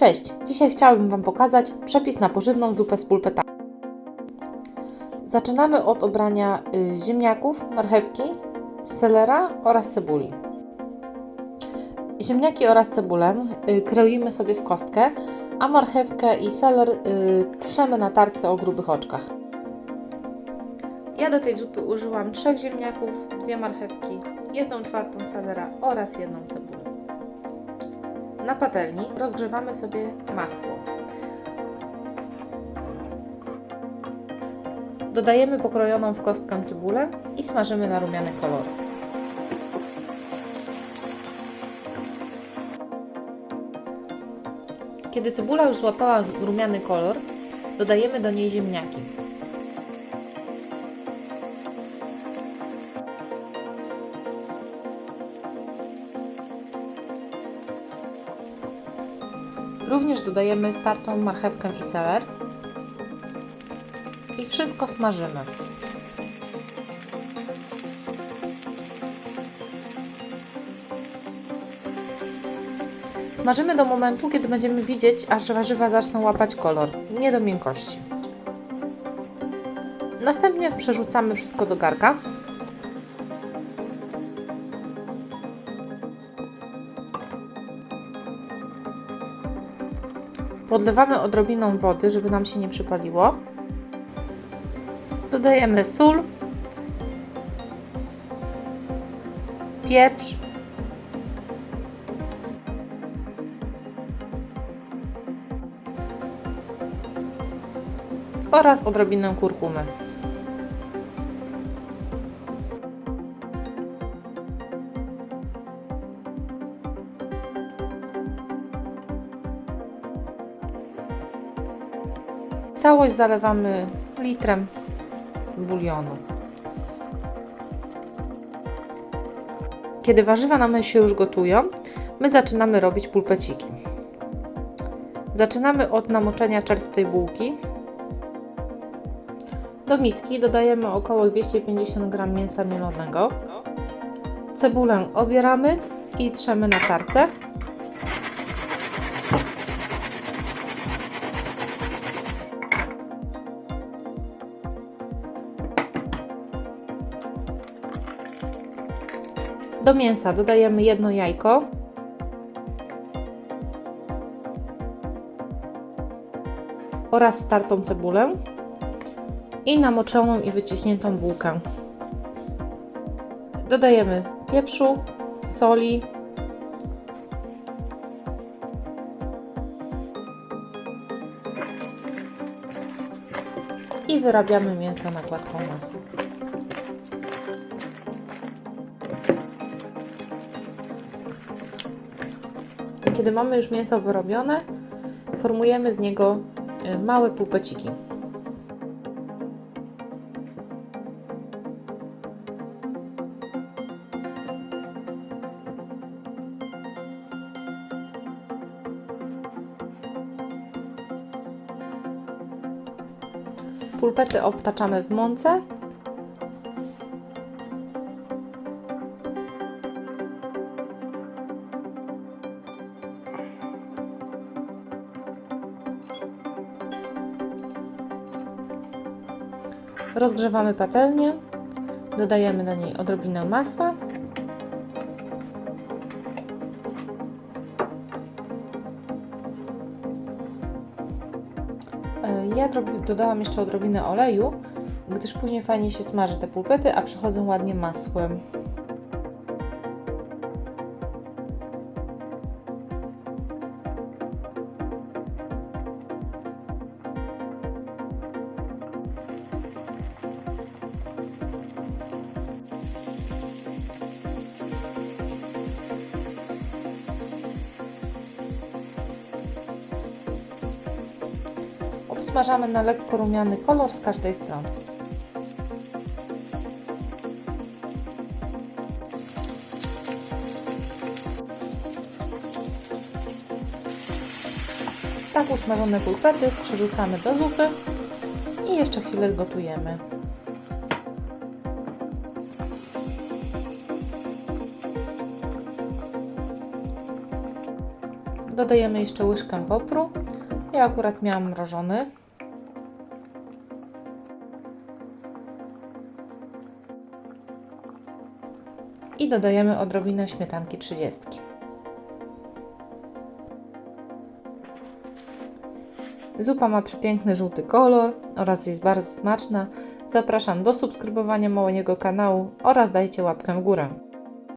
Cześć! Dzisiaj chciałabym Wam pokazać przepis na pożywną zupę z pulpetami. Zaczynamy od obrania y, ziemniaków, marchewki, selera oraz cebuli. Ziemniaki oraz cebulę y, kroimy sobie w kostkę, a marchewkę i seler y, trzemy na tarce o grubych oczkach. Ja do tej zupy użyłam trzech ziemniaków, dwie marchewki, jedną czwartą selera oraz jedną cebulę. Na patelni rozgrzewamy sobie masło. Dodajemy pokrojoną w kostkę cebulę i smażymy na rumiany kolor. Kiedy cebula już złapała rumiany kolor, dodajemy do niej ziemniaki. Również dodajemy startą marchewkę i seler i wszystko smażymy. Smażymy do momentu, kiedy będziemy widzieć, aż warzywa zaczną łapać kolor, nie do miękkości. Następnie przerzucamy wszystko do garka. Podlewamy odrobiną wody, żeby nam się nie przypaliło. Dodajemy sól, pieprz, oraz odrobinę kurkumy. Całość zalewamy litrem bulionu. Kiedy warzywa nam się już gotują, my zaczynamy robić pulpeciki. Zaczynamy od namoczenia czerstwej bułki. Do miski dodajemy około 250 g mięsa mielonego. Cebulę obieramy i trzemy na tarce. Do mięsa dodajemy jedno jajko. Oraz startą cebulę i namoczoną i wyciśniętą bułkę. Dodajemy pieprzu, soli, i wyrabiamy mięso na gładką Kiedy mamy już mięso wyrobione, formujemy z niego y, małe pulpeciki. Pulpety obtaczamy w mące. Rozgrzewamy patelnię, dodajemy do niej odrobinę masła. E, Ja dodałam jeszcze odrobinę oleju, gdyż później fajnie się smaży te pulpety, a przychodzą ładnie masłem. Obsmażamy na lekko rumiany kolor z każdej strony. Tak usmażone pulpety przerzucamy do zupy i jeszcze chwilę gotujemy. dodajemy jeszcze łyżkę popru. Ja akurat miałam mrożony. I dodajemy odrobinę śmietanki 30. Zupa ma przepiękny żółty kolor oraz jest bardzo smaczna. Zapraszam do subskrybowania mojego kanału oraz dajcie łapkę w górę.